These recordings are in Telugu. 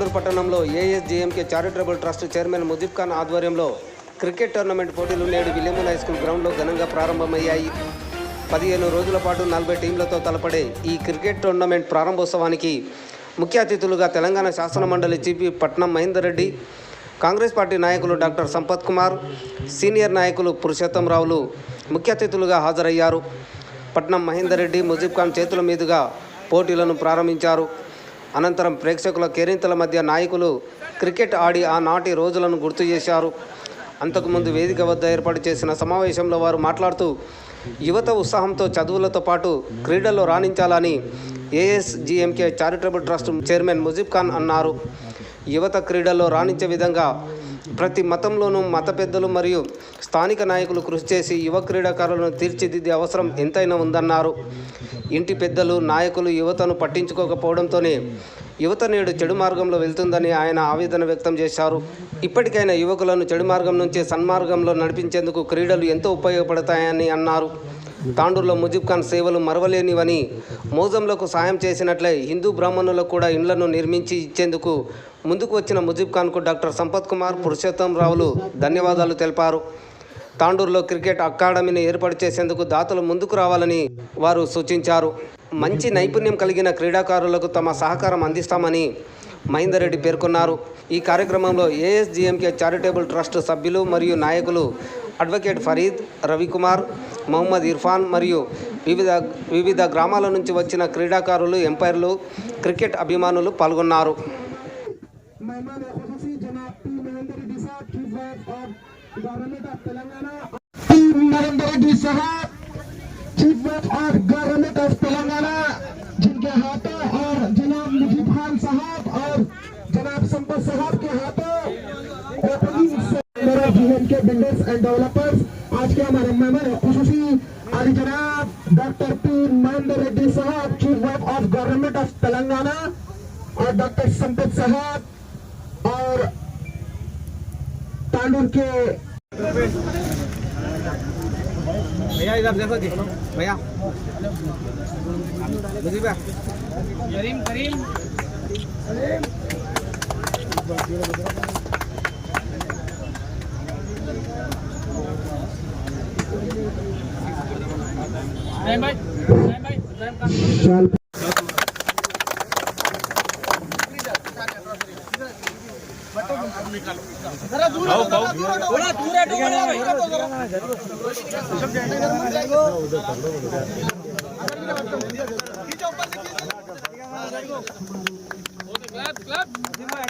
తాండూరు పట్టణంలో ASJMK charitable trust chairman Mujeeb Khan ఆధ్వర్యంలో క్రికెట్ టోర్నమెంట్ పోటీలు నేడు విలియమన్ హై స్కూల్ గ్రౌండ్లో ఘనంగా ప్రారంభమయ్యాయి. పదిహేను రోజుల పాటు నలభై టీంలతో తలపడే ఈ క్రికెట్ టోర్నమెంట్ ప్రారంభోత్సవానికి ముఖ్య అతిథులుగా తెలంగాణ శాసన మండలి చీఫ్ పట్నం మహేందర్ రెడ్డి కాంగ్రెస్ పార్టీ నాయకులు డాక్టర్ సంపత్ కుమార్ సీనియర్ నాయకులు పురుషోత్తం రావులు ముఖ్య అతిథులుగా హాజరయ్యారు. పట్నం మహేందర్ రెడ్డి ముజీబ్ ఖాన్ చేతుల మీదుగా పోటీలను ప్రారంభించారు. అనంతరం ప్రేక్షకుల కేరింతల మధ్య నాయకులు క్రికెట్ ఆడి ఆనాటి రోజులను గుర్తు చేశారు. అంతకుముందు వేదిక వద్ద ఏర్పాటు చేసిన సమావేశంలో వారు మాట్లాడుతూ యువత ఉత్సాహంతో చదువులతో పాటు క్రీడల్లో రాణించాలని ASGMK charitable trust chairman Mujeeb Khan అన్నారు. యువత క్రీడల్లో రాణించే విధంగా ప్రతి మతంలోనూ మత పెద్దలు మరియు స్థానిక నాయకులు కృషి చేసి యువ క్రీడాకారులను తీర్చిదిద్దే అవసరం ఎంతైనా ఉందన్నారు. ఇంటి పెద్దలు నాయకులు యువతను పట్టించుకోకపోవడంతోనే యువత నేడు చెడు మార్గంలో వెళ్తుందని ఆయన ఆవేదన వ్యక్తం చేశారు. ఇప్పటికైనా యువకులను చెడు మార్గం నుంచి సన్మార్గంలో నడిపించేందుకు క్రీడలు ఎంతో ఉపయోగపడతాయని అన్నారు. తాండూరులో ముజీబ్ ఖాన్ సేవలు మరవలేనివని మోజంలకు సాయం చేసినట్లే హిందూ బ్రాహ్మణులకు కూడా ఇండ్లను నిర్మించి ఇచ్చేందుకు ముందుకు వచ్చిన ముజీబ్ ఖాన్కు డాక్టర్ సంపత్ కుమార్ పురుషోత్తం రావులు ధన్యవాదాలు తెలిపారు. తాండూరులో క్రికెట్ అకాడమీని ఏర్పాటు చేసేందుకు దాతలు ముందుకు రావాలని వారు సూచించారు. మంచి నైపుణ్యం కలిగిన క్రీడాకారులకు తమ సహకారం అందిస్తామని మహేందర్ రెడ్డి పేర్కొన్నారు. ఈ కార్యక్రమంలో ఏఎస్జిఎంకే చారిటబుల్ ట్రస్ట్ సభ్యులు మరియు నాయకులు అడ్వకేట్ ఫరీద్ రవికుమార్ మహమ్మద్ ఇర్ఫాన్ మరియు వివిధ వివిధ గ్రామాల నుంచి వచ్చిన క్రీడాకారులు ఎంపైర్లు క్రికెట్ అభిమానులు పాల్గొన్నారు. मेहमान खुसूसी जनाब पी नरेंद्र रेड्डी साहब chief whip of government of Telangana P Narendra Reddy साहब chief whip of government of Telangana जिनके हाथों और जनाब मुजीब खान साहब और जनाब संपत साहब के हाथों ओपनिंग के बिल्डर्स एंड डेवलपर्स आज के हमारे मेहमान खुसूसी अली जनाब डॉक्टर पी महेंद्र रेड्डी साहब chief whip of government of Telangana और डॉक्टर संपत साहब तांडूर के भैया इधर देखो जी। भैया। करीम करीम। शाल Clap, clap.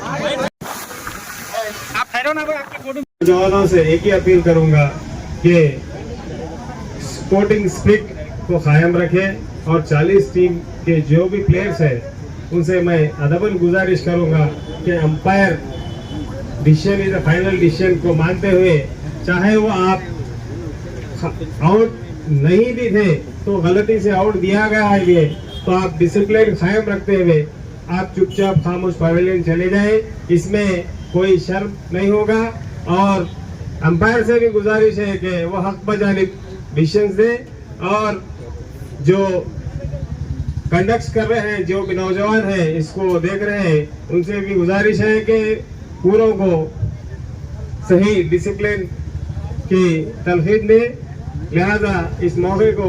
ले रहा जी नौजवानों से एक ही अपील करूँगा कि स्पोर्टिंग स्पिरिट को कायम रखें और 40 टीम के जो भी प्लेयर्स हैं, उनसे मैं अदबन गुजारिश करूँगा कि umpire decision is final decision को मानते हुए, चाहे वो आप आउट नहीं भी थे तो गलती से आउट दिया गया है ये तो आप डिसिप्लिन कायम रखते हुए आप चुपचाप खामोश पवेलियन चले जाएँ, इसमें कोई शर्म नहीं होगा। और अंपायर से भी गुजारिश है कि वो हक बजानिब डिसीज़न दे। और जो कंडक्ट कर रहे हैं, जो भी नौजवान हैं, इसको देख रहे हैं, उनसे भी गुजारिश है कि पूरों को सही डिसिप्लिन की तलखीद दें। लिहाजा इस मौके को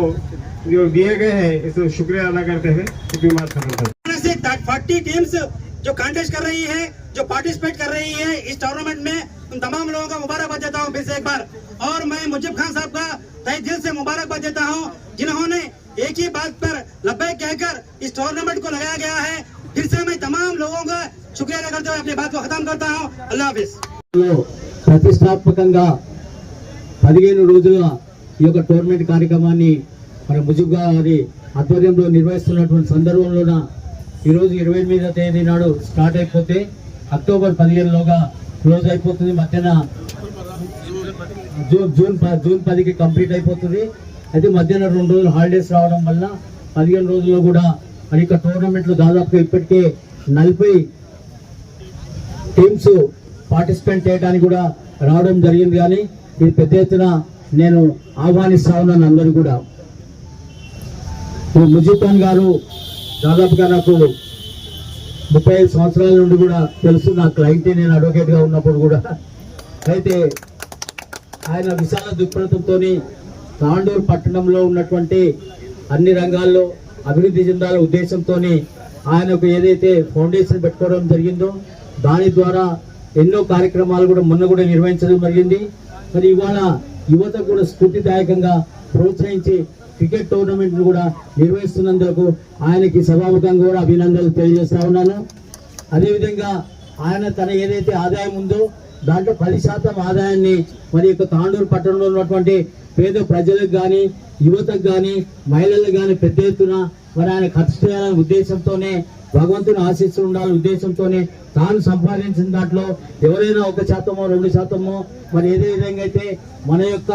जो दिए गए हैं इसको शुक्रिया अदा करते हुए अपनी बात खत्म करता हूं। से फोर्टी टीम्स जो कॉन्टेस्ट कर रही है जो पार्टिसिपेट कर रही है इस टूर्नामेंट में उन तमाम लोगों का मुबारकबाद देता हूँ फिर से एक बार और मैं मुजिब खान साहब का तहे दिल से मुबारकबाद देता हूँ जिन्होंने एक ही बात पर लब्बैक कहकर इस टूर्नामेंट को लगाया गया है फिर से मैं तमाम लोगों का शुक्रिया अदा करते हुए अपनी बात को खत्म करता हूँ अल्लाह हाफिज లో ప్రతిష్టాత్మకంగా పదిహేను రోజుల ఈ యొక్క టోర్నమెంట్ కార్యక్రమాన్ని మన ముజిబ్ గారి ఆధ్వర్యంలో నిర్వహిస్తున్నటువంటి సందర్భంలోన ఈరోజు ఇరవై ఎనిమిదవ తేదీ నాడు స్టార్ట్ అయిపోతే అక్టోబర్ పదిహేనులోగా క్లోజ్ అయిపోతుంది. మధ్యన జూన్ జూన్ ప- జూన్ పదికి కంప్లీట్ అయిపోతుంది. అయితే మధ్యాహ్నం రెండు రోజులు హాలిడేస్ రావడం వల్ల పదిహేను రోజుల్లో కూడా మరి ఇక టోర్నమెంట్లు దాదాపుగా ఇప్పటికే నలభై టీమ్స్ పార్టిసిపేట్ చేయడానికి కూడా రావడం జరిగింది. కానీ ఇది పెద్ద ఎత్తున నేను ఆహ్వానిస్తా ఉన్నాను అందరూ కూడా. ఇప్పుడు ముజీబ్ ఖాన్ గారు దాదాపుగా నాకు ముప్పై ఐదు సంవత్సరాల నుండి కూడా తెలుసు నా క్లయింట్ నేను అడ్వకేట్గా ఉన్నప్పుడు కూడా. అయితే ఆయన విశాల దృక్పథంతో తాండూరు పట్టణంలో ఉన్నటువంటి అన్ని రంగాల్లో అభివృద్ధి చెందాల ఉద్దేశంతో ఆయనకు ఏదైతే ఫౌండేషన్ పెట్టుకోవడం జరిగిందో దాని ద్వారా ఎన్నో కార్యక్రమాలు కూడా మొన్న కూడా నిర్వహించడం జరిగింది. మరి ఇవాళ యువత కూడా స్ఫూర్తిదాయకంగా ప్రోత్సహించి క్రికెట్ టోర్నమెంట్ కూడా నిర్వహిస్తున్నందుకు ఆయనకి సభాముఖంగా కూడా అభినందనలు తెలియజేస్తా ఉన్నాను. అదేవిధంగా ఆయన తన ఏదైతే ఆదాయం ఉందో దాంట్లో పది శాతం ఆదాయాన్ని మరి యొక్క తాండూరు పట్టణంలో ఉన్నటువంటి పేద ప్రజలకు కానీ యువతకు కానీ మహిళలకు కానీ పెద్ద ఎత్తున మరి ఆయన ఖర్చు చేయాలనే ఉద్దేశంతోనే భగవంతుని ఆశిస్తూ ఉండాలనే ఉద్దేశంతోనే తాను సంపాదించిన దాంట్లో ఎవరైనా ఒక శాతమో రెండు శాతమో మరి ఏదే విధంగా అయితే మన యొక్క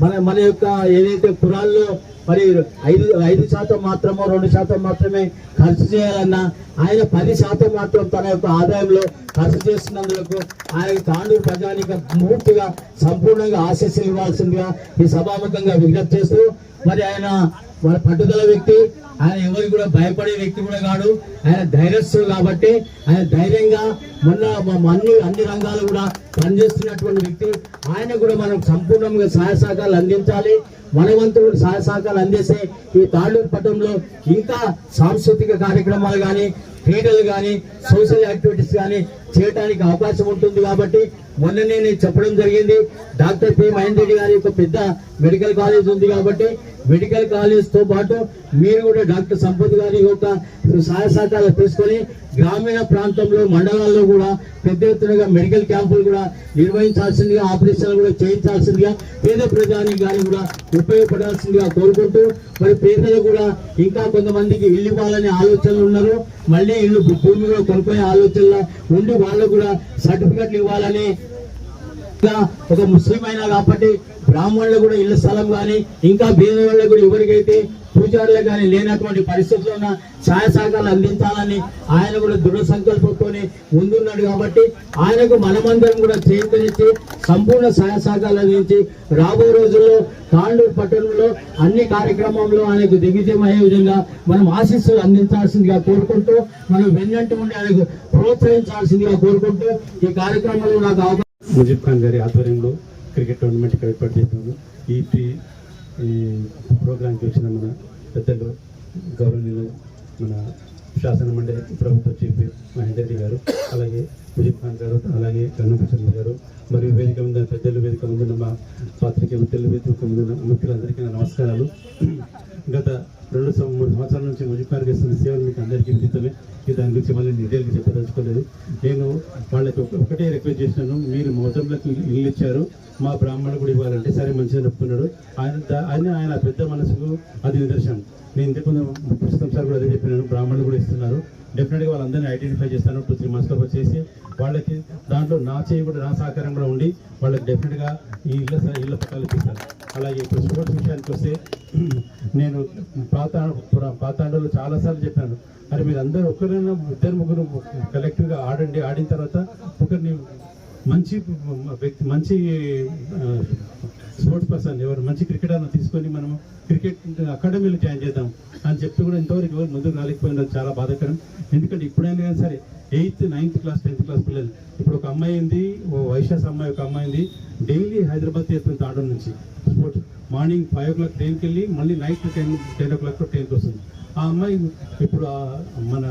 మన మన యొక్క ఏదైతే కురాల్లో మరి ఐదు ఐదు శాతం మాత్రమో రెండు శాతం మాత్రమే ఖర్చు చేయాలన్నా ఆయన పది శాతం మాత్రం తన యొక్క ఆదాయంలో ఖర్చు చేస్తున్నందుకు ఆయన తాండూరు ప్రజానికి పూర్తిగా సంపూర్ణంగా ఆశీస్సులు ఇవ్వాల్సిందిగా ఈ సభాముఖంగా విజ్ఞప్తి చేస్తూ మరి ఆయన మన పట్టుదల వ్యక్తి ఆయన ఎవరికి కూడా భయపడే వ్యక్తి కూడా కాడు. ఆయన ధైర్యస్తుడు కాబట్టి ఆయన ధైర్యంగా మొన్న అన్ని అన్ని రంగాలు కూడా పనిచేస్తున్నటువంటి వ్యక్తి. ఆయన కూడా మనం సంపూర్ణంగా సహాయ సహకారాలు అందించాలి. మనవంతుడు సహాయ సహకారాలు అందిస్తే ఈ తాళ్ళూరు పట్టణంలో ఇంకా సాంస్కృతిక కార్యక్రమాలు కానీ క్రీడలు కానీ సోషల్ యాక్టివిటీస్ కానీ చేయడానికి అవకాశం ఉంటుంది కాబట్టి మొన్ననే నేను చెప్పడం జరిగింది. డాక్టర్ పి మహేందర్ రెడ్డి గారి యొక్క పెద్ద మెడికల్ కాలేజ్ ఉంది కాబట్టి మెడికల్ కాలేజ్తో పాటు మీరు కూడా డాక్టర్ సంపత్ గారి యొక్క సహాయ సహకారాలు తీసుకొని గ్రామీణ ప్రాంతంలో మండలాల్లో కూడా పెద్ద ఎత్తునగా మెడికల్ క్యాంపులు కూడా నిర్వహించాల్సిందిగా ఆపరేషన్లు కూడా చేయించాల్సిందిగా పేద ప్రజానికి కానీ కూడా ఉపయోగపడాల్సిందిగా కోరుకుంటూ మరి పేదలు కూడా ఇంకా కొంతమందికి ఇల్లు ఇవ్వాలనే ఆలోచనలు ఉన్నారు. మళ్ళీ ఇల్లు భూమి కూడా కొనుక్కునే ఆలోచనలో ఉండి వాళ్ళు కూడా సర్టిఫికెట్లు ఇవ్వాలని ఒక ముస్లిం అయినా కాబట్టి బ్రాహ్మణులు కూడా ఇళ్ళ స్థలం కానీ ఇంకా బీద వాళ్ళు కూడా ఎవరికైతే పూజారులకు కానీ లేనటువంటి పరిస్థితుల్లో ఉన్న సహాయ సహకారాలు అందించాలని ఆయన కూడా దృఢ సంకల్పంతో ముందున్నాడు కాబట్టి ఆయనకు మనమందరం కూడా చేకరించి సంపూర్ణ సహాయ సహకారాలు అందించి రాబో రోజుల్లో తాండూరు పట్టణంలో అన్ని కార్యక్రమంలో ఆయనకు దిగ్విజయం అయ్యే విధంగా మనం ఆశీస్సులు అందించాల్సిందిగా కోరుకుంటూ మనం వెన్నంటి ఉండి ఆయనకు ప్రోత్సహించాల్సిందిగా కోరుకుంటూ ఈ కార్యక్రమంలో నాకు అవకాశం ముజీబ్ ఖాన్ గారి ఆధ్వర్యంలో క్రికెట్ టోర్నమెంట్ ఇక్కడ ఏర్పాటు చేసినాము ఈ ప్రీ- ఈ ప్రోగ్రాంకి వచ్చిన మన పెద్దలు గౌరవనీయులు మన శాసన మండలి ప్రభుత్వ చీఫ్ మహేందర్ గారు అలాగే ముజీబ్ ఖాన్ గారు అలాగే కన్నప్రసన్న గారు మరియు వేదిక మీద పెద్దలు వేదిక ముందున్న మా పాత్రికే మిత్రులు వేదిక ముందున్న మిత్రులందరికీ నమస్కారాలు. గత రెండు మూడు సంవత్సరాల నుంచి ముజిబ్ ఖాన్ చేస్తున్న సేవలు మీకు అందరికీ విదితమే దాని గురించి మళ్ళీ డీటెయిల్గా చెప్పదలుచుకోలేదు. నేను వాళ్ళకి ఒకటే రిక్వెస్ట్ చేసినాను మీరు మోజంలకు ఇల్లు ఇచ్చారు మా బ్రాహ్మణుడు కూడా ఇవ్వాలంటే సరే మంచిగా చెప్పుకున్నాడు. ఆయన ఆయన ఆయన పెద్ద మనసుకు అది నిదర్శనం. నేను ఇంతకుముందు పుస్తకం సార్ కూడా అదే చెప్పినాను. బ్రాహ్మణులు కూడా ఇస్తున్నారు. డెఫినెట్గా వాళ్ళందరినీ ఐడెంటిఫై చేస్తాను. టూ త్రీ మంత్స్లో వచ్చేసి వాళ్ళకి దాంట్లో నా చేయి కూడా నా సహకారం కూడా ఉండి వాళ్ళకి డెఫినెట్గా ఈ ఇళ్ళ ఇళ్ళ పట్టాలు ఇప్పిస్తాను అలాగే ఇప్పుడు స్పోర్ట్స్ విషయానికి వస్తే నేను పాత పాతాండలో చాలాసార్లు చెప్పాను. మరి మీరు అందరూ ఒకరైనా ఇద్దరు ముగ్గురు కలెక్టివ్గా ఆడండి. ఆడిన తర్వాత ఒకరిని మంచి వ్యక్తి మంచి స్పోర్ట్స్ పర్సన్ ఎవరు మంచి క్రికెటర్ను తీసుకొని మనము క్రికెట్ అకాడమీలో జాయిన్ చేద్దాం అని చెప్తే కూడా ఇంతవరకు ఎవరు ముందుకు రాలేకపోయినది చాలా బాధాకరం. ఎందుకంటే ఇప్పుడైనా కానీ సరే eighth ninth class tenth class పిల్లలు. ఇప్పుడు ఒక అమ్మాయి ఉంది ఓ వైశాస్ అమ్మాయి ఒక అమ్మాయి ఉంది డైలీ హైదరాబాద్ చేస్తుంది తాడు నుంచి. Sports morning five o'clock ట్రైన్కి వెళ్ళి మళ్ళీ night ten ten o'clock ట్రైన్కి వస్తుంది. ఆ అమ్మాయి ఇప్పుడు మన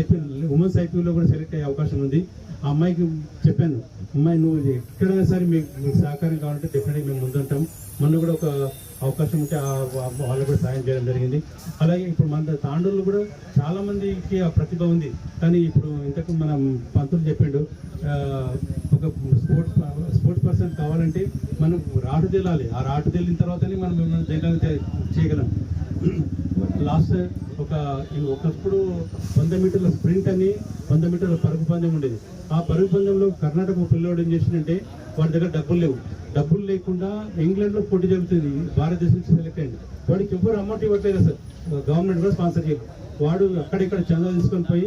ఐపీఎల్ ఉమెన్స్ ఐపీఎల్లో కూడా సెలెక్ట్ అయ్యే అవకాశం ఉంది. ఆ అమ్మాయికి చెప్పాను అమ్మాయి నువ్వు ఎక్కడైనా సరే మీకు మీకు సహకారం కావాలంటే డెఫినెట్గా మేము ముందుంటాం. మొన్న కూడా ఒక అవకాశం ఉంటే ఆ- కూడా సాయం చేయడం జరిగింది. అలాగే ఇప్పుడు మన తాండూరులో కూడా చాలా మందికి ఆ ప్రతిభ ఉంది. కానీ ఇప్పుడు ఇంతకు మనం పంతులు చెప్పిండు ఒక స్పోర్ట్స్ స్పోర్ట్స్ పర్సన్ కావాలంటే మనం రాటు తెలాలి. ఆ రాటు తెలిన తర్వాతనే మనం ఏమైనా చేయగలం. లాస్ట్ ఒక ఒకప్పుడు వంద మీటర్ల స్ప్రింట్ అని వంద మీటర్ల పరుగు పందెం ఉండేది. ఆ పరుగు పందెంలో కర్ణాటక ఒక పిల్లోడు ఏం చేసిందంటే వాడి దగ్గర డబ్బులు లేవు. డబ్బులు లేకుండా ఇంగ్లాండ్లో పోటీ జరుగుతుంది. భారతదేశం నుంచి సెలెక్ట్ అయింది వాడికి ఎవరు అమౌంట్ ఇవ్వట్లేదు సార్ గవర్నమెంట్ కూడా స్పాన్సర్ చేయదు. వాడు అక్కడిక్కడ చందా తీసుకొని పోయి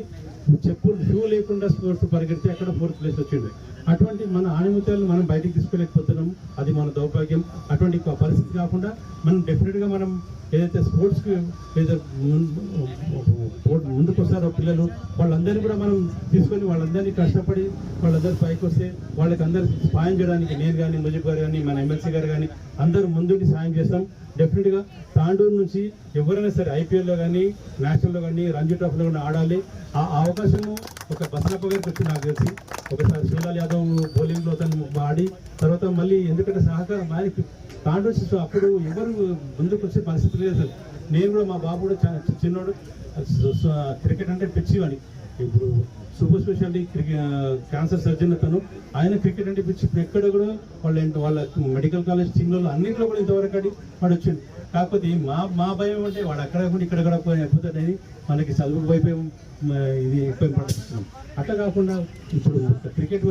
చెప్పులు షూ లేకుండా స్పోర్ట్స్ పరిగెడితే అక్కడ ఫోర్త్ ప్లేస్ వచ్చింది అటువంటి మన ఆణిముత్యాలను మనం బయటికి తీసుకోలేకపోతున్నాం. అది మన దౌర్భాగ్యం. అటువంటి పరిస్థితి కాకుండా మనం డెఫినెట్గా మనం ఏదైతే స్పోర్ట్స్కి ఏదైతే ముందుకు వస్తారో పిల్లలు వాళ్ళందరినీ కూడా మనం తీసుకొని వాళ్ళందరినీ కష్టపడి వాళ్ళందరూ పైకి వస్తే వాళ్ళకి అందరూ సాయం చేయడానికి నేను కానీ ముజిబ్ గారు కానీ మన ఎమ్మెల్సీ గారు కానీ అందరూ ముందుండి సాయం చేస్తాం. డెఫినెట్గా తాండూరు నుంచి ఎవరైనా సరే ఐపీఎల్లో కానీ నేషనల్లో కానీ రంజీ ట్రోఫీలో కానీ ఆడాలి. ఆ ఆ అవకాశము ఒక బసనప్ప గారికి వచ్చింది నాకు తెలిసి ఒకసారి శివలాల్ యాదవ్ బౌలింగ్లో తను ఆడి తర్వాత మళ్ళీ ఎందుకంటే సహకారం ఆయనకి తాండూరు అప్పుడు ఎవరు ముందుకు వచ్చే పరిస్థితి లేదు అసలు. నేను కూడా మా బాబు కూడా చిన్నోడు. క్రికెట్ అంటే పిచ్చివాడి ఇప్పుడు super speciality cricket cancer surgeon అతను. ఆయన క్రికెట్ అంటే పిచ్చి. ఎక్కడ కూడా వాళ్ళ వాళ్ళ మెడికల్ కాలేజ్ టీంలలో అన్నింటిలో కూడా ఇంతవరకు ఆడి వాడు వచ్చిండు కాకపోతే మా మా భయం అంటే వాడు అక్కడ కూడా ఇక్కడ కూడా పోయి అయిపోతాడని మనకి చదువు వైపు ఏం, మ, ఇది ఎక్కువ పడుతున్నాం అట్లా కాకుండా ఇప్పుడు క్రికెట్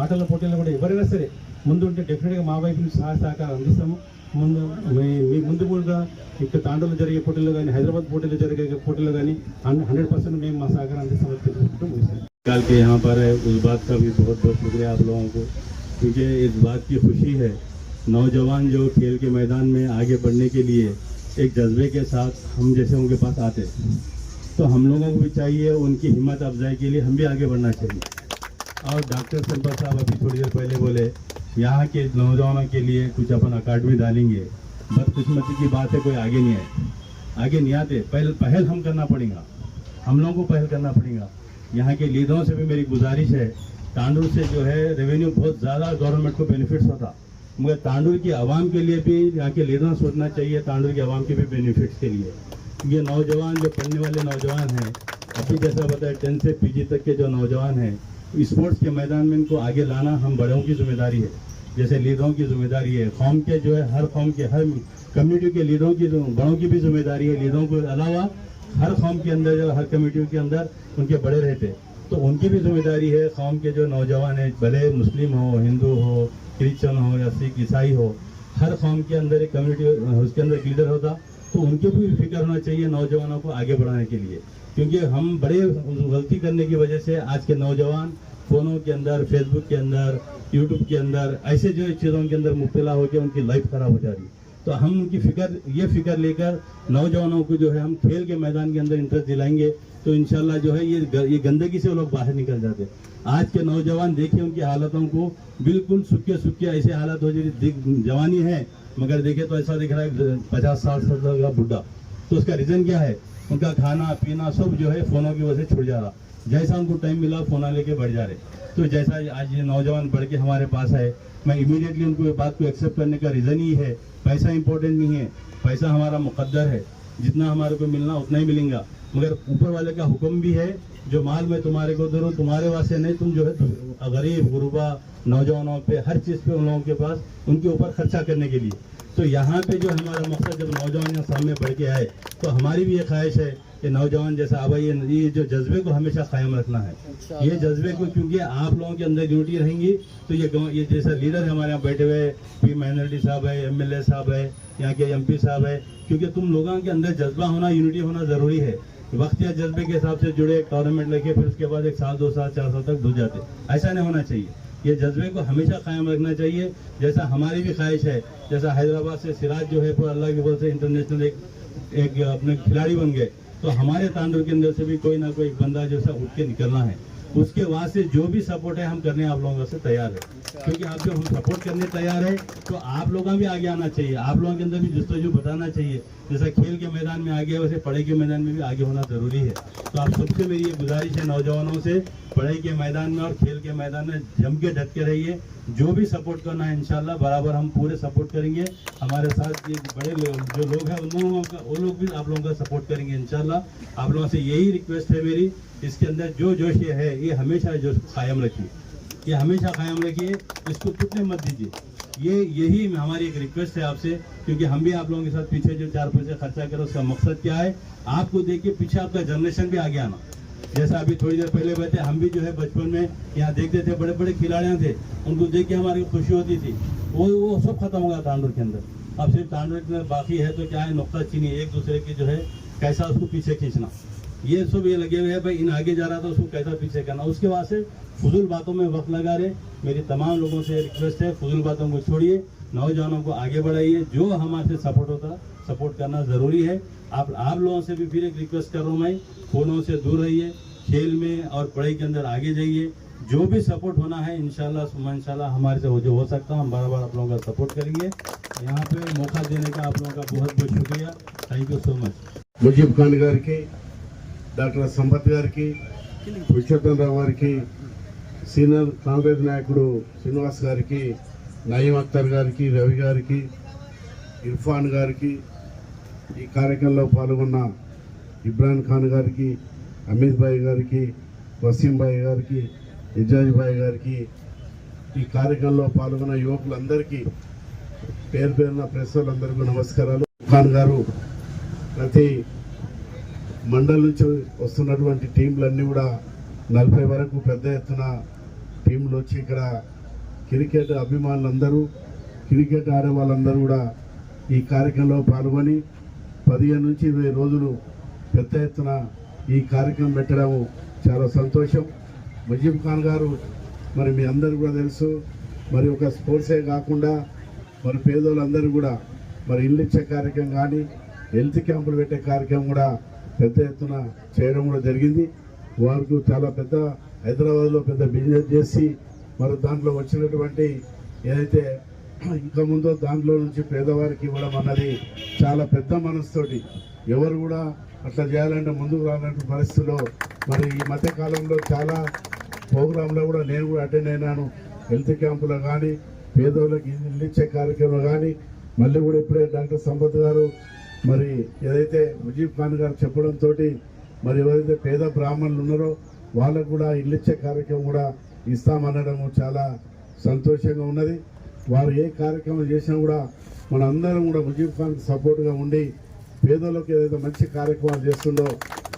ఆటల పోటీల్లో కూడా ఎవరైనా సరే ముందు ఉంటే డెఫినెట్గా మా వైపు నుంచి సహాయ సహకారం అందిస్తాము ముందు మీ మీ ముందు కూడా ఇక్కడ తాండూరులో జరిగే పోటీల్లో కానీ హైదరాబాద్ పోటీలో జరిగే పోటీల్లో కానీ హండ్రెడ్ పర్సెంట్ మేము మా సహకారం అందిస్తామని తెలుసుకుంటూ ముగిస్తాం निकाल के यहाँ पर है उस बात का भी बहुत बहुत शुक्रिया आप लोगों को क्योंकि इस बात की खुशी है नौजवान जो खेल के मैदान में आगे बढ़ने के लिए एक जज्बे के साथ हम जैसे उनके पास आते तो हम लोगों को भी चाहिए, उनकी हिम्मत अफजाई के लिए हम भी आगे बढ़ना चाहिए। और डॉक्टर संपत साहब अभी थोड़ी देर पहले बोले, यहाँ के नौजवानों के लिए कुछ अपन अकाडमी डालेंगे। बदकिस्मती की बात है, कोई आगे नहीं आए। आगे नहीं आते, पहल पहल हम करना पड़ेगा। हम लोगों को पहल करना पड़ेगा। यहाँ के लीडरों से भी मेरी गुजारिश है। तांडुर से जो है रेवेन्यू बहुत ज़्यादा गवर्नमेंट को बेनिफिट्स होता। मगर तांडुर की आवाम के लिए भी यहाँ के लीडरों सोचना चाहिए तांडुर की आवाम के भी बेनिफिट्स के लिए। ये नौजवान, जो पढ़ने वाले नौजवान हैं अभी जैसा बताया, टेंथ से पीजी तक के जो नौजवान हैं स्पोर्ट्स के मैदान में इनको आगे लाना हम बड़ों की ज़िम्मेदारी है। जैसे लीडरों की ज़िम्मेदारी है, कौम के जो है, हर कौम के, हर कम्युनिटी के लीडरों की, बड़ों की भी ज़िम्मेदारी है। लीडरों के अलावा हर कौम के अंदर जो हर कम्युनिटी के अंदर उनके बड़े रहते तो उनकी भी ज़िम्मेदारी है कौम के जो नौजवान हैं, भले मुस्लिम हो, हिंदू हो क्रिश्चन हो या सिख, ईसाई हो, हर कौम के अंदर एक कम्युनिटी उसके अंदर एक लीडर होता तो उनके भी फ़िक्र होना चाहिए नौजवानों को आगे बढ़ाने के लिए। क्योंकि हम बड़े गलती करने की वजह से आज के नौजवान फोनों के अंदर फेसबुक के अंदर यूट्यूब के अंदर, ऐसे जो चीज़ों के अंदर मुब्तला होकर उनकी लाइफ खराब हो जा रही है। तो हम उनकी फ़िक्र, ये फ़िक्र लेकर नौजवानों को जो है हम खेल के मैदान के अंदर इंटरेस्ट दिलाएँगे। तो इंशाल्लाह जो है ये ये गंदगी से वो लोग बाहर निकल जाते आज के नौजवान देखिए उनकी हालतों को, बिल्कुल सुखे सुखे ऐसे हालत हो जी दिख- जवानी है, मगर देखे तो ऐसा दिख रहा है, पचास, साठ साल का बुढ़ा। तो उसका रीजन क्या है? उनका खाना, पीना सब जो है फोनों की वजह से छुट जा रहा। जैसा उनको टाइम मिला, फ़ोन लेके बढ़ जा रहे। तो जैसा आज ये नौजवान बढ़ के हमारे पास है मैं इमीडिएटली उनको बात को एक्सेप्ट करने का रीज़न ही है। पैसा इंपॉर्टेंट नहीं है, पैसा हमारा मुकद्दर है। जितना हमारे को मिलना, उतना ही मिलेगा। मगर ऊपर वाले का हुक्म भी है, जो माल मैं तुम्हारे को दे तुम्हारे वास्ते नहीं, तुम जो है गरीब, गुरबा, नौजवानों पे, हर चीज़ पे उन लोगों के पास, उनके ऊपर खर्चा करने के लिए। तो यहाँ पे जो हमारा मकसद, जब नौजवान यहाँ सामने बढ़ के आए तो हमारी भी ये ख्वाहिश है कि नौजवान जैसा अब ये ये जो जज्बे को हमेशा कायम रखना है। ये जज्बे को क्योंकि आप लोगों के अंदर यूनिटी रहेंगी तो ये गाँव- ये जैसा लीडर हमारे यहाँ बैठे हुए पी माइनॉरिटी साहब है एमएलए साहब है यहाँ के एमपी साहब है क्योंकि तुम लोगों के अंदर जज्बा होना यूनिटी होना ज़रूरी है। वक्त या जज्बे के हिसाब से जुड़े टूर्नामेंट लेके फिर उसके बाद एक साल दो साल चार साल तक भूल जाते। ऐसा नहीं होना चाहिए। ये जज्बे को हमेशा कायम रखना चाहिए। जैसा हमारी भी ख्वाहिश है जैसा हैदराबाद से सिराज जो है पूरा अल्लाह की वजह से इंटरनेशनल एक एक अपने खिलाड़ी बन गए। तो हमारे तांडव के अंदर से भी कोई ना कोई बंदा जैसा उठ के निकलना है। उसके वास्ते जो भी सपोर्ट है, हम करने आप लोगों से तैयार है। क्योंकि आप जब हम सपोर्ट करने तैयार है तो आप लोगों भी आगे आना चाहिए। आप लोगों के अंदर भी जिस जो बताना चाहिए जैसा खेल के मैदान में आगे वैसे पढ़ाई के मैदान में भी आगे होना ज़रूरी है। तो आप सबसे मेरी ये गुजारिश है नौजवानों से, पढ़ाई के मैदान में और खेल के मैदान में जम के डट के रहिए। जो भी सपोर्ट करना है, इंशाल्लाह बराबर हम पूरे सपोर्ट करेंगे। हमारे साथ ये बड़े लोग जो लोग हैं, उन लोगों का वो लोग भी आप लोगों का सपोर्ट करेंगे, इंशाल्लाह। आप लोगों से यही रिक्वेस्ट है मेरी, इसके अंदर जो जोश है, ये हमेशा जोश कायम रखिए। ये हमेशा कायम रखिए, इसको टूटने मत दीजिए। ये, यही हमारी एक रिक्वेस्ट है आपसे, क्योंकि हम भी आप लोगों के साथ पीछे जो चार पैसे खर्चा करें, उसका मकसद क्या है? आपको देख के पीछे आपका जनरेशन भी आगे आना। जैसा अभी थोड़ी देर पहले बैठे, हम भी जो है बचपन में यहाँ देखते थे बड़े बड़े खिलाड़ियाँ थे, उनको देख के हमारी खुशी होती थी। वो वो सब खत्म हो गया तांडूर के अंदर। अब सिर्फ़ तांडूर के अंदर बाकी है तो क्या है? नुकता चीनी एक दूसरे की जो है, कैसा उसको पीछे खींचना। ये सब ये लगे हुए हैं, भाई, इन आगे जा रहा था, उसको कैसा पीछे करना? उसके बाद से फजूल बातों में वक्त लगा रहे। मेरी तमाम लोगों से रिक्वेस्ट है, फजूल बातों को छोड़िए, नौजवानों को आगे बढ़ाइए। जो हमारे से सपोर्ट होता सपोर्ट करना ज़रूरी है। आप आप लोगों से भी फिर एक रिक्वेस्ट कर रहा हूँ मैं, फ़ोनों से दूर रहिए, खेल में और पढ़ाई के अंदर आगे जाइए। जो भी सपोर्ट होना है इनशाला इनशाला हमारे से हो जो हो सकता है, हम बार बार आप लोगों का सपोर्ट करेंगे। यहाँ पे मौका देने का आप लोगों का बहुत बहुत शुक्रिया। Thank you so much Mujeeb Khan के డాక్టర్ సంపత్ గారికి పురుషోత్తమరావు గారికి సీనియర్ కాంగ్రెస్ నాయకుడు శ్రీనివాస్ గారికి నయీం అఖ్తర్ గారికి రవి గారికి ఇర్ఫాన్ గారికి ఈ కార్యక్రమంలో పాల్గొన్న ఇబ్రాహిం ఖాన్ గారికి అమిత్ భాయ్ గారికి వసీం భాయ్ గారికి ఇజాజ్ భాయ్ గారికి ఈ కార్యక్రమంలో పాల్గొన్న యువకులందరికీ పేరు పేరున ప్రెస్ వాళ్ళందరికీ నమస్కారాలు. ఖాన్ గారు ప్రతి మండల్ నుంచి వస్తున్నటువంటి టీంలన్నీ కూడా నలభై వరకు పెద్ద ఎత్తున టీంలు వచ్చి ఇక్కడ క్రికెట్ అభిమానులందరూ క్రికెట్ ఆడే వాళ్ళందరూ కూడా ఈ కార్యక్రమంలో పాల్గొని పదిహేను నుంచి ఇరవై రోజులు పెద్ద ఎత్తున ఈ కార్యక్రమం పెట్టడం చాలా సంతోషం. ముజీబ్ ఖాన్ గారు మరి మీ అందరు కూడా తెలుసు. మరి ఒక స్పోర్ట్సే కాకుండా మరి పేదోళ్ళందరూ కూడా మరి ఇల్లు ఇచ్చే కార్యక్రమం కానీ హెల్త్ క్యాంపులు పెట్టే కార్యక్రమం కూడా పెద్ద ఎత్తున చేయడం కూడా జరిగింది. వారికి చాలా పెద్ద హైదరాబాద్లో పెద్ద బిజినెస్ చేసి మరి దాంట్లో వచ్చినటువంటి ఏదైతే ఇంకా ముందో దాంట్లో నుంచి పేదవారికి ఇవ్వడం అన్నది చాలా పెద్ద మనసుతోటి ఎవరు కూడా అట్లా చేయాలంటే ముందుకు రాలంటే పరిస్థితుల్లో మరి ఈ మధ్యకాలంలో చాలా ప్రోగ్రాంలో కూడా నేను కూడా అటెండ్ అయినాను. హెల్త్ క్యాంపులో కానీ పేదోళ్ళకి ఇల్లు ఇచ్చే కార్యక్రమంలో కానీ మళ్ళీ కూడా ఇప్పుడే డాక్టర్ సంపత్ గారు మరి ఏదైతే ముజీబ్ ఖాన్ గారు చెప్పడంతో మరి ఎవరైతే పేద బ్రాహ్మణులు ఉన్నారో వాళ్ళకు కూడా ఇల్లు ఇచ్చే కార్యక్రమం కూడా ఇస్తామనడం చాలా సంతోషంగా ఉన్నది. వారు ఏ కార్యక్రమం చేసినా కూడా మనందరం కూడా ముజీబ్ ఖాన్కి సపోర్ట్గా ఉండి పేదలకు ఏదైతే మంచి కార్యక్రమాలు చేస్తుందో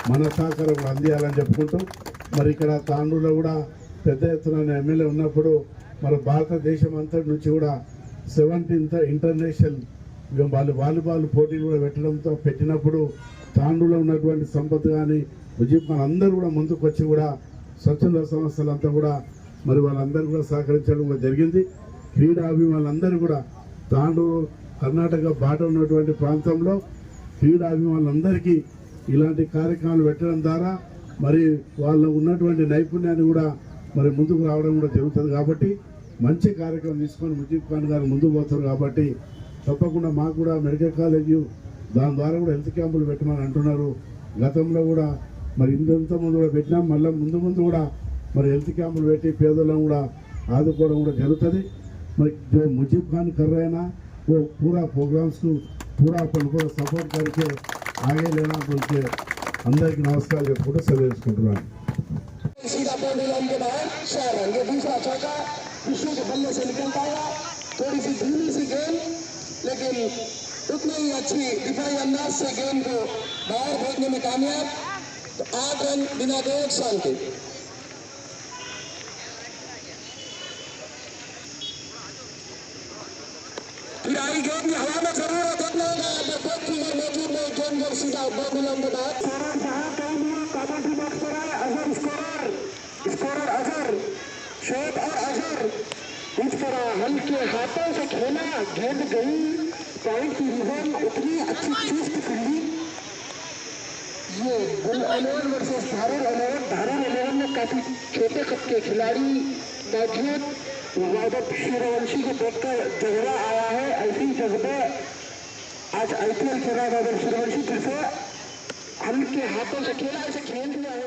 మన సహకారం అందియాలని చెప్పుకుంటూ మరి ఇక్కడ తాండూరులో కూడా పెద్ద ఎత్తున ఎమ్మెల్యే ఉన్నప్పుడు మరి భారతదేశం అంతటి నుంచి కూడా సెవెంటీన్త్ ఇంటర్నేషనల్ వాళ్ళు వాలీబాల్ పోటీలు కూడా పెట్టడంతో పెట్టినప్పుడు తాండూలో ఉన్నటువంటి సంపత్ కానీ ముజీబ్ ఖాన్ అందరూ కూడా ముందుకు వచ్చి కూడా స్వచ్ఛంద సంస్థలంతా కూడా మరి వాళ్ళందరూ కూడా సహకరించడం కూడా జరిగింది. క్రీడా అభిమానులందరూ కూడా తాండూరు కర్ణాటక బాట ఉన్నటువంటి ప్రాంతంలో క్రీడా అభిమానులందరికీ ఇలాంటి కార్యక్రమాలు పెట్టడం ద్వారా మరి వాళ్ళు ఉన్నటువంటి నైపుణ్యాన్ని కూడా మరి ముందుకు రావడం కూడా జరుగుతుంది కాబట్టి మంచి కార్యక్రమం తీసుకొని ముజీబ్ ఖాన్ గారు ముందుకు పోతారు కాబట్టి తప్పకుండా మాకు కూడా మెడికల్ కాలేజ్ దాని ద్వారా కూడా హెల్త్ క్యాంపులు పెట్టమని అంటున్నారు గతంలో కూడా మరి ఇంత ముందు కూడా పెట్టినాం మళ్ళీ ముందు ముందు కూడా మరి హెల్త్ క్యాంపులు పెట్టి పేదలను కూడా ఆదుకోవడం కూడా జరుగుతుంది మరి जो मुजीब खान कर रहे हैं ना वो पूरा प्रोग्राम्स को पूरा अपन को सपोर्ट करके आगे लेना बोल के అందరికీ నమస్కారాలు చెప్పుకుంటూ సెలవు తీసుకుంటున్నాను सीधा पोडियम के बाहर शहर ये दूसरा चौका विष्णु के बल्ले से निकलता हुआ थोड़ी सी धीमी सी गेंद लेकिन उतनी ही अच्छी दिफाई अंदाज से गेंद को बाहर फेंकने में कामयाब। तो आठ रन बिना दो के। फिर आई गेंद, हवा में ज़रूर देखना होगा अगर कोई नहीं जब सीधा बॉबुलम के बाद। शोट और अजहर। तरह हल्के हाथों से खेला, गेंद गई। पॉइंट की रिजन उतनी अच्छी चुस्त खुली ये गुल अलोर वर्सेस धारुर अलोर धारुर अलोर में काफ़ी छोटे कप के खिलाड़ी मौजूद। वादत सूर्यवंशी को देखकर जज्बा आया है। ऐसी जज्बे आज आईपीएल खेला वादत सूर्यवंशी फिर हल्के हाथों से खेला ऐसे खेल दिया है।